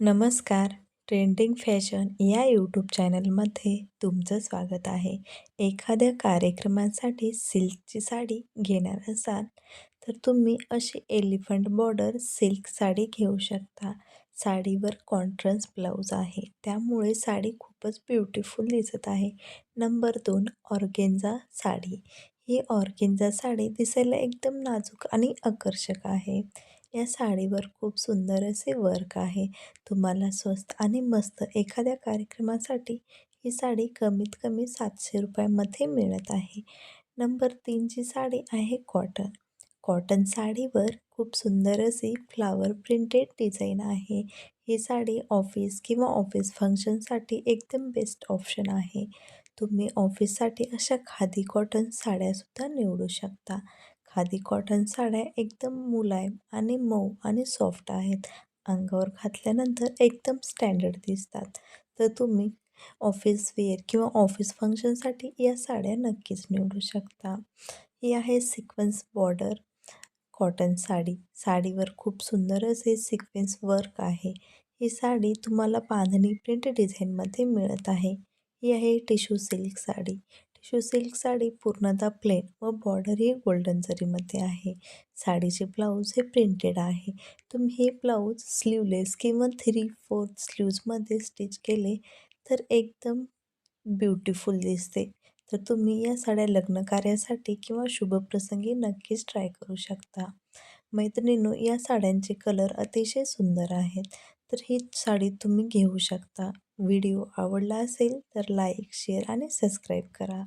नमस्कार. Trending fashion या YouTube चॅनलमध्ये तुमचं स्वागत आहे. एखाद्या कार्यक्रमासाठी सिल्कची साडी घेणार असाल तर तुम्ही अशी एलिफंट बॉर्डर सिल्क साडी घेऊ शकता. साडीवर कॉन्ट्रन्स ब्लाऊज आहे. त्यामुळे साडी खूपच ब्युटिफुल दिसत आहे. नंबर दोन ऑर्गेन्झा साडी. ही ऑर्गेन्झा साडी दिसायला एकदम नाजूक आणि आकर्षक आहे. या साडीवर खूप सुंदर असे वर्क आहे. तुम्हाला स्वस्त आणि मस्त एखाद्या कार्यक्रमासाठी ही साडी कमीत कमी सातशे रुपयामध्ये मिळत आहे. नंबर तीनची साडी आहे कॉटन. कॉटन साडीवर खूप सुंदर अशी फ्लावर प्रिंटेड डिझाईन आहे. ही साडी ऑफिस किंवा ऑफिस फंक्शनसाठी एकदम बेस्ट ऑप्शन आहे. तुम्ही ऑफिससाठी अशा खादी कॉटन साड्यासुद्धा निवडू शकता. खादी कॉटन साड्या एकदम मुलायम आणि मऊ आणि सॉफ्ट आहेत. अंगावर घातल्यानंतर एकदम स्टँडर्ड दिसतात. तर तुम्ही ऑफिस वेअर किंवा ऑफिस फंक्शनसाठी या साड्या नक्कीच निवडू शकता. ही आहे सिक्वेन्स बॉर्डर कॉटन साडी. साडीवर खूप सुंदर असे सिक्वेन्स वर्क आहे. ही साडी तुम्हाला बांधणी प्रिंट डिझाईनमध्ये मिळत आहे. ही आहे tissue silk sari. Tissue silk sari पूर्णतः प्लेन व बॉर्डर ही गोल्डन जरीमध्ये आहे. साडीचे ब्लाऊज हे प्रिंटेड आहे. तुम्ही हे ब्लाऊज स्लीवलेस किंवा थ्री फोर्थ स्लीव्जमध्ये स्टिच केले तर एकदम ब्युटिफुल दिसते. तर तुम्ही या साड्या लग्न कार्यासाठी किंवा शुभप्रसंगी नक्कीच ट्राय करू शकता. मैत्रिणींनो या साड्यांचे कलर अतिशय सुंदर आहेत. तर ही साडी तुम्ही घेऊ शकता. व्हिडिओ आवडला असेल तर लाईक शेअर आणि सबस्क्राईब करा.